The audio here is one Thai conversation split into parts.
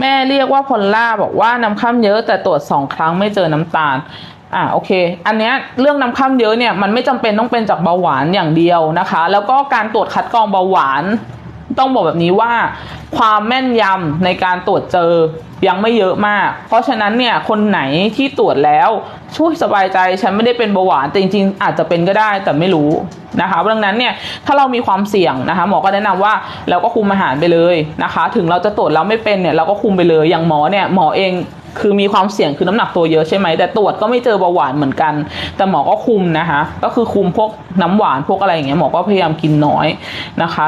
แม่เรียกว่าพอลล่าบอกว่าน้ำข้ามเยอะแต่ตรวจสองครั้งไม่เจอน้ำตาลอ่าโอเค อันเนี้ยเรื่องน้ำข้ามเยอะเนี่ยมันไม่จำเป็นต้องเป็นจากเบาหวานอย่างเดียวนะคะ แล้วก็การตรวจคัดกรองเบาหวาน ต้องบอกแบบนี้ว่า ความแม่นยำในการตรวจเจอยังไม่เยอะมาก เพราะฉะนั้นเนี่ยคนไหนที่ตรวจแล้วช่วยสบายใจฉันไม่ได้เป็นเบาหวานแต่จริงๆ อาจจะเป็นก็ได้แต่ไม่รู้นะคะดังนั้นเนี่ยถ้าเรามีความเสี่ยงนะคะหมอก็แนะนำว่าเราก็คุมอาหารไปเลยนะคะ ถึงเราจะตรวจแล้วไม่เป็นเนี่ยเราก็คุมไปเลยอย่างหมอเนี่ยหมอเองคือมีความเสี่ยงคือน้ำหนักตัวเยอะใช่ไหมแต่ตรวจก็ไม่เจอเบาหวานเหมือนกัน แต่หมอก็คุมนะคะ ก็คือคุมพวกน้ำหวานพวกอะไรอย่างเงี้ยหมอก็พยายามกินน้อยนะคะ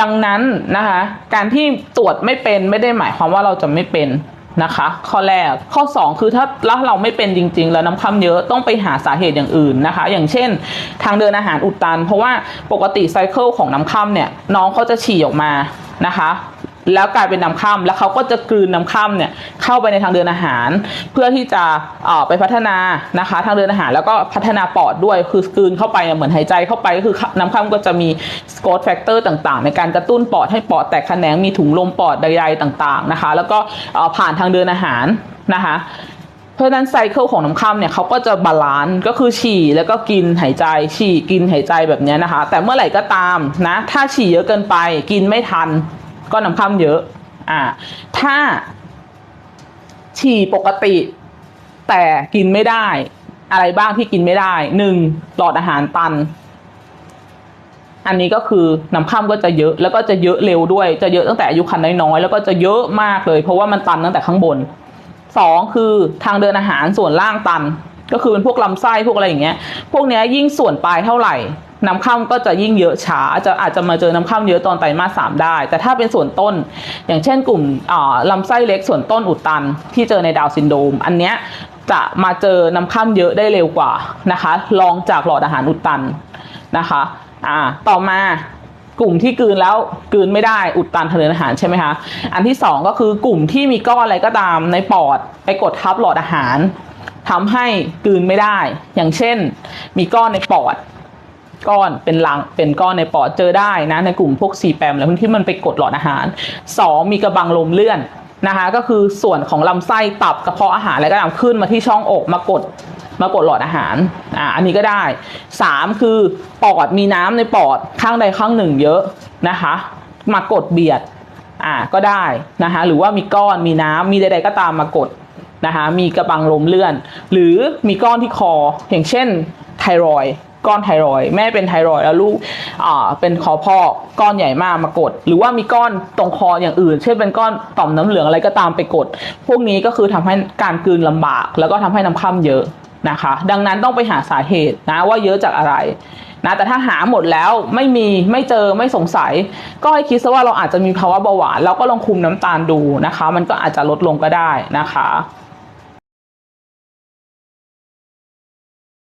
ดังนั้นนะคะ การที่ตรวจไม่เป็นไม่ได้หมายความว่าเราจะไม่เป็นนะคะ ข้อแรกข้อ 2 คือถ้าแล้วเราไม่เป็นจริง ๆ แล้วน้ำค่ำเยอะต้องไปหาสาเหตุอย่างอื่นนะคะ อย่างเช่น ทางเดินอาหารอุดตัน เพราะว่าปกติไซเคิลของน้ำค่ำเนี่ยน้องเขาจะฉี่ออกมานะคะ แล้วกลายเป็นน้ำข้ามแล้วเขาก็จะกลืนน้ำข้ามเนี่ยเข้าไปในทางเดินอาหาร เพื่อที่จะออไปพัฒนานะคะ ทางเดินอาหารแล้วก็พัฒนาปอดด้วยคือกลืนเข้าไปเหมือนหายใจเข้าไปก็คือน้ำข้ามก็จะมีสกอตแฟกเตอร์ต่างๆ ในการกระตุ้นปอดให้ปอดแตกแขนงมีถุงลมปอดใดๆต่างๆนะคะ แล้วก็ผ่านทางเดินอาหารนะคะเพราะนั้นไซเคิลของน้ำค่ำเนี่ยเขาก็จะบาลานซ์ก็คือฉี่แล้วก็กินหายใจ ฉี่กินหายใจแบบเนี้ยนะคะ แต่เมื่อไหร่ก็ตามนะ ถ้าฉี่เยอะเกินไป กินไม่ทัน ก็น้ำค่ำเยอะ อ่า ถ้า ฉี่ปกติ แต่กินไม่ได้ อะไรบ้างที่กินไม่ได้หนึ่งหลอดอาหารตัน อันนี้ก็คือน้ำข้ามก็จะเยอะ แล้วก็จะเยอะเร็วด้วย จะเยอะตั้งแต่อายุครรภ์น้อยๆแล้วก็จะเยอะมากเลย เพราะว่ามันตันตั้งแต่ข้างบนสองคือทางเดินอาหารส่วนล่างตัน ก็คือเป็นพวกลำไส้พวกอะไรอย่างเงี้ย พวกเนี้ยยิ่งส่วนปลายเท่าไหร่ น้ำข้ามก็จะยิ่งเยอะช้าจะอาจจะมาเจอน้ำข้ามเยอะตอนไตรมาสสามได้ แต่ถ้าเป็นส่วนต้น อย่างเช่นกลุ่มลำไส้เล็กส่วนต้นอุดตัน ที่เจอในดาวซินโดม อันเนี้ยจะมาเจอน้ำข้ามเยอะได้เร็วกว่านะคะรองจากหลอดอาหารอุดตันนะคะอ่าต่อมากลุ่มที่กืนแล้วกืนไม่ได้อุดตันทางเดินอาหารใช่ไหมคะอันที่สองก็คือกลุ่มที่มีก้อนอะไรก็ตามในปอดไปกดทับหลอดอาหารทำให้กืนไม่ได้ อย่างเช่น มีก้อนในปอด ก้อนเป็นลังเป็นก้อนในปอดเจอได้นะในกลุ่มพวกซีแปมอะไรพวกที่มันไปกดหลอดอาหารสองมีกระบังลมเลื่อนนะคะก็คือส่วนของลำไส้ตับกระเพาะอาหารอะไรก็ตามขึ้นมาที่ช่องอกมากดมากดหลอดอาหาร อ่า อันนี้ก็ได้สามคือปอดมีน้ำในปอดข้างใดข้างหนึ่งเยอะนะคะ มากดเบียด อ่า ก็ได้นะคะ หรือว่ามีก้อน มีน้ำมีใดๆก็ตามมากดนะคะ มีกระบังลมเลื่อน หรือมีก้อนที่คอ อย่างเช่นไทรอย ก้อนไทรอยด์แม่เป็นไทรอยด์แล้วลูกอ่าเป็นคอพอกก้อนใหญ่มากมากด หรือว่ามีก้อนตรงคออย่างอื่น เช่นเป็นก้อนต่อมน้ำเหลืองอะไรก็ตามไปกด พวกนี้ก็คือทำให้การกลืนลำบาก แล้วก็ทำให้น้ำค่ำเยอะนะคะ ดังนั้นต้องไปหาสาเหตุนะว่าเยอะจากอะไรนะแต่ถ้าหาหมดแล้วไม่มีไม่เจอไม่สงสัย ก็ให้คิดซะว่าเราอาจจะมีภาวะเบาหวานเราก็ลองคุมน้ำตาลดูนะคะ มันก็อาจจะลดลงก็ได้นะคะ